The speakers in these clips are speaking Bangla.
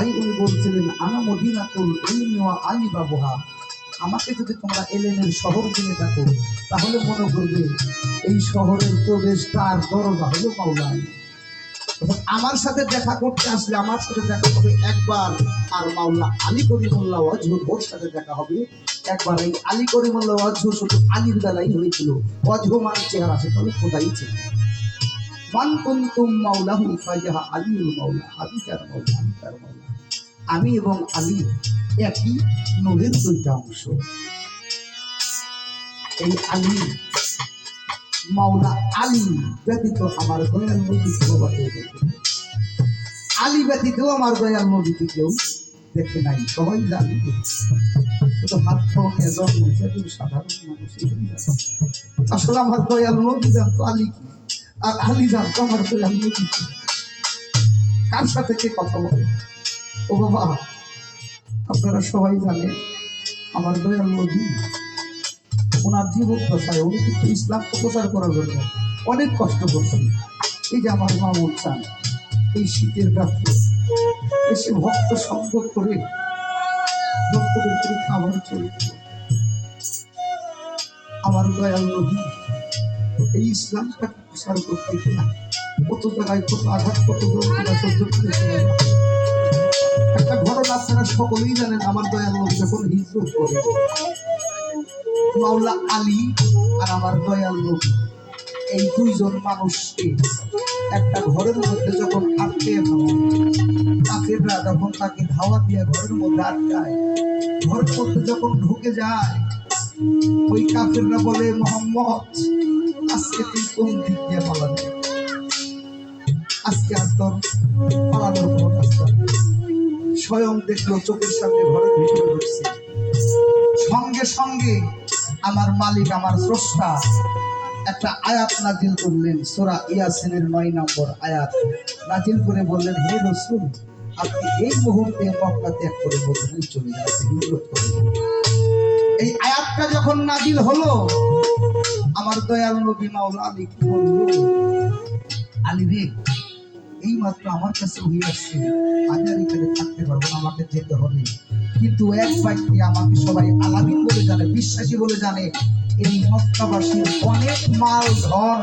ভাই উনি বলছিলেন, আনা মদিনাতুল ইলমি ওয়া আলী বাবুহা। আমাকে যদি তোমরা এলেনের শহর জেনে থাকো, তাহলে মনে করবে, এই শহরের প্রবেশ তার দরজা হলো মাওলাই আমার সাথে দেখা করতে আসলে আমার সাথে দেখা হবে একবার, আর মাওলা আলী করিমুল্লাহ ওয়াজহুর ওর সাথে দেখা হবে। একবার এই আলী করিমুল্লাহ ওয়াজহু শুধু আলীর বেলাই হয়েছিল মানে চেহারা সেটা হলো খোদাই ছিল। মান কুনতুম মাওলাহু ফাজাহা আলীউল মাওলা। আমি তার মাওলা তার মাওলা আমি এবং আলী একই নূরের দুইটা অংশ এই আলী, মাওলা আলী ব্যতীত আমার দয়াল প্রবাহে দেখে নাই। আলী ব্যতীত আমার দয়াল নবীকে কেউ দেখে নাই? সবাই জানি। কার সাথে কে কথা বলে? ও বাবা আপনারা সবাই জানেন আমার দয়াল নবী ওনার জীবন দশায় উনি কিন্তু ইসলাম প্রচার করার জন্য অনেক কষ্ট করছেন। এই যে আমার মামুন চান, এই শীতের রাত্রে এসে ভক্ত সঙ্গ করে ভক্তদের করে খাবার চরিত্র আমার দয়াল নদী, এই ইসলামটা প্রচার করতে কিনা কত জায়গায় কত আঘাত, কত যন্ত্রণা সহ্য করেছিলেন একটা ঘটনা আপনারা সকলেই জানেন আমার দয়াল নবী যখন হিজরত করে, মাওলা আলী আর আমার দয়াল নবী এই দুইজন মানুষকে একটা ঘরের মধ্যে যখন আটকে কাফেররা যখন তাকে ধাওয়া দিয়ে ঘরের মধ্যে আটকায় ঘরের মধ্যে যখন ঢুকে যায়, ওই কাফেররা বলে, মোহাম্মদ, আজকে তুই কোন দিক দিয়ে পালাবি আজকে আর তোর পালানোর কোনো রাস্তা। স্বয়ং দেখল চোখের সামনে ঘরের ভিতরে ঢুকছে সঙ্গে সঙ্গে আমার মালিক, আমার স্রষ্টা, একটা আয়াত নাজিল করলেন, সোরা ইয়াসিনের নয় নম্বর আয়াত। নাজিল করে বললেন, হে রসুল, আপনি এই মুহূর্তে মক্কা ত্যাগ করে মদিনায় চলে যান হিজরত করে এই আয়াতটা যখন নাজিল হলো, আমার দয়াল নবী মাওলা আলী কি বলল? আলী রে এই মাত্র আমার কাছে হয়ে আসছে। আমি আর এখানে পারব না আমাকে যেতে হবে। কিন্তু এক ব্যক্তি আমাকে সবাই আলামিন বলে জানে, বিশ্বাসী বলে জানে, এই মক্কাবাসীর অনেক মাল ধন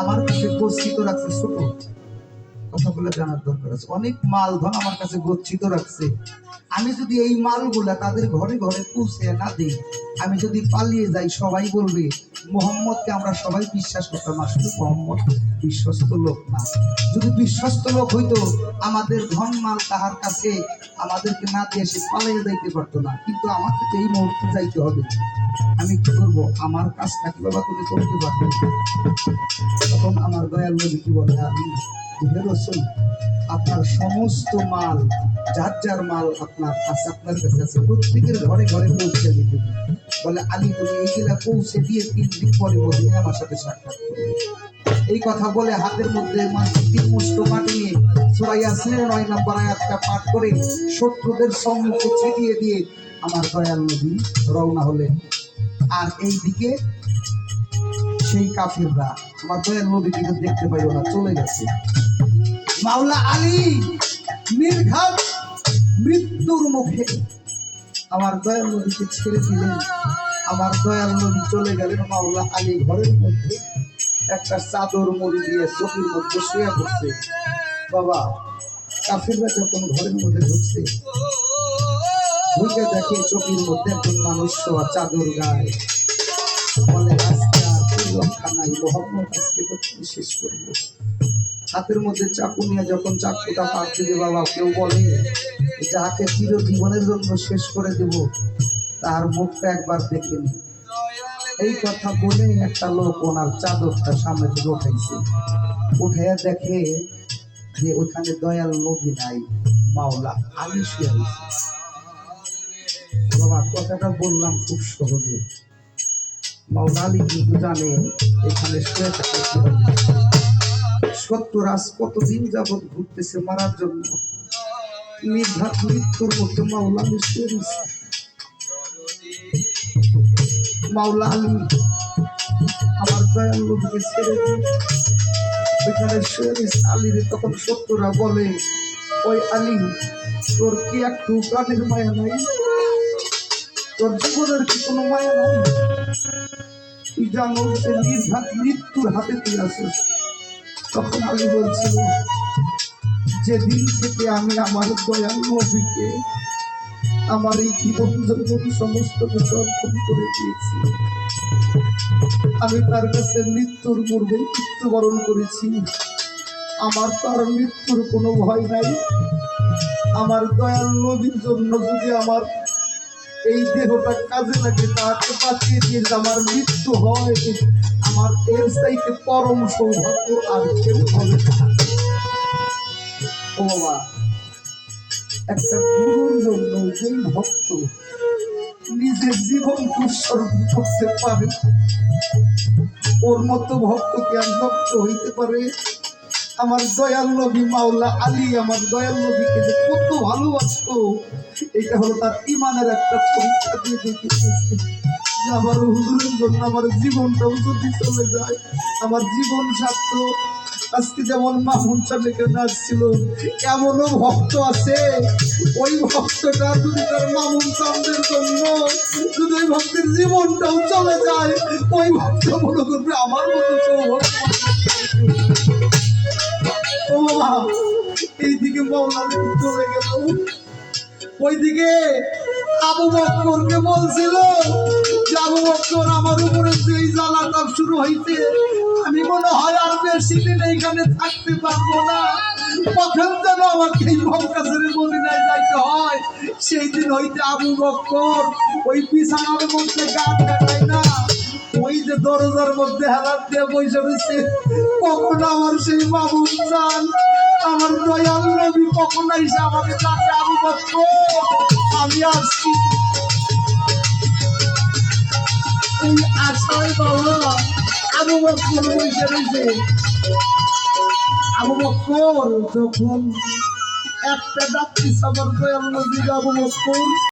আমার কাছে গচ্ছিত রাখছে। ছোট কথা বলে জানার দরকার আছে। অনেক মাল ধন আমার কাছে গচ্ছিত রাখছে। আমি যদি এই মালগুলা তাদের ঘরে ঘরে পৌঁছে না দিই, আমি যদি পালিয়ে যাই, সবাই বলবে, মোহাম্মদকে আমরা সবাই বিশ্বাস করতাম, আসলে মোহাম্মদ বিশ্বস্ত লোক না। যদি বিশ্বস্ত লোক হইতো, আমাদের ধন মাল তাহার কাছে আমাদেরকে না দিয়ে সে পালিয়ে যাইতে পারতো না। কিন্তু আমাকে তো এই মুহূর্তে যাইতে হবে। আমি কি করব? আমার কাজটা কি বাবা তুমি করতে পারবে? তখন আমার দয়াল কি বলে আমি রসুল আপনার সমস্ত মাল, যার যার মাল আপনার কাছে আপনার কাছে আছে, প্রত্যেকের ঘরে ঘরে পৌঁছে দিতে বলে, আলী, তুমি এইগুলা পৌঁছে দিয়ে তিন দিন পরে মদিনে আমার সাথে সাক্ষাৎ এই কথা বলে হাতের মধ্যে মুষ্ট মাটি নিয়ে নয় আয়াতটা পাঠ করে শত্রুদের সম্মুখে ছিটিয়ে দিয়ে আমার দয়াল নবী রওনা হলেন। আর এই দিকে সেই কাফিররা, আমার দয়াল নবী কিন্তু দেখতে পাইল না, চলে গেছে। মাওলা আলী নির্ঘাত মৃত্যুর মুখে আমার দয়াল নবীকে ছেড়ে দিলেন। আমার দয়াল নবী চলে গেলেন মাওলা আলী ঘরের মধ্যে। একটা চাদর মুড়ি দিয়ে চোখের মধ্যে শুয়ে পড়ছে। বাবা, কাফিররা যখন ঘরের মধ্যে ঢুকছে, ঢুকে দেখে চোখের মধ্যে একজন মানুষ শোয়া চাদর গায়ে। বলে, আজকে আর নাই। মোহাম্মদ আজকে তো শেষ করব হাতের মধ্যে চাকু নিয়ে যখন চাকুটা পাচ্ছে যে বাবা, কেউ বলে যাকে চির জীবনের জন্য শেষ করে দেব, তার মুখটা একবার দেখে নি। এই কথা বলে একটা লোক ওনার চাদরটা সামনে থেকে উঠাইছে। উঠাইয়া দেখে যে ওখানে দয়াল নবী নাই, মাওলা শুয়ে বাবা, কথাটা বললাম খুব সহজে। মাওলা আলী কিন্তু জানে এখানে শুয়ে থাকে আজ কতদিন যাবৎ ঘুরতেছে মারার জন্য। নির্ঘাত মৃত্যুর মধ্যে মাওলা আলী মাওলা আলী, আমার দয়াল ছেড়ে শুয়ে রয়েছে আলীরে তখন সত্যরা বলে, ওই আলী, তোর কি একটু প্রাণের মায়া নাই? তোর জীবনের কি কোনো মায়া নাই? তুই জানো যে নির্ঘাত মৃত্যুর হাতে তুই আছিস। তখন আমি বলছিল যেদিন থেকে আমি আমার দয়াল নবীকে আমার এই জীবন জগৎ সমস্ত কিছু অর্পণ করে দিয়েছি। আমি তার কাছে মৃত্যুর পূর্বে মৃত্যুবরণ করেছি। আমার তার মৃত্যুর কোনো ভয় নাই। আমার দয়াল নবীর জন্য যদি আমার এই দেহটা কাজে লাগে, তাকে বাঁচিয়ে দিয়ে আমার মৃত্যু হয় আমার এর চাইতে পরম সৌভাগ্য আর কেউ হবে একটা গুরুর জন্য যেই ভক্ত নিজের জীবন উৎসর্গ করতে পারে, ওর মতো ভক্ত আর ভক্ত হইতে পারে? আমার দয়াল নবী মাওলা আলী, আমার দয়াল নবীকে যে কত ভালোবাসতো, এটা হলো তার ইমানের একটা পরীক্ষা দিয়ে দেখিয়েছে। যে আমার হুজুরের জন্য আমার জীবনটাও যদি চলে যায়, আমার জীবন সার্থ আজকে যেমন মাহুন চালেকে আসছিল, এমনও ভক্ত আছে। ওই ভক্তটা যদি তার মামুন চাঁদের জন্য যদি ওই ভক্তের জীবনটাও চলে যায়, ওই ভক্ত মনে করবে আমার মতো ও বাবা এইদিকে মৌলানা চলে গেল। ওইদিকে আবু বক্করকে বলছিল যে আবু বক্কর, আমার উপরে যেই জ্বালাটা শুরু হইছে, আমি মনে হয় আর বেশি দিন এইখানে থাকতে পারব না। কখন যেন আমাকে এই মক্কাসের মদিনায় যাইতে হয়, সেই দিন হইতে আবু বক্কর ওই বিছানার মধ্যে গান দেখায় দরজার মধ্যে হালাত দিয়ে বসে রয়েছে কখন আমার সেই বাবু চান আমার দয়াল নবী কখন এসে আমাকে ডাকে আবু বক্কর আমি আসছি। এই আশায় বাবা, আবু বক্কর বসে রয়েছে আবু বক্কর যখন একটা ডাক্তি সবার দয়াল নবী আবু বক্কর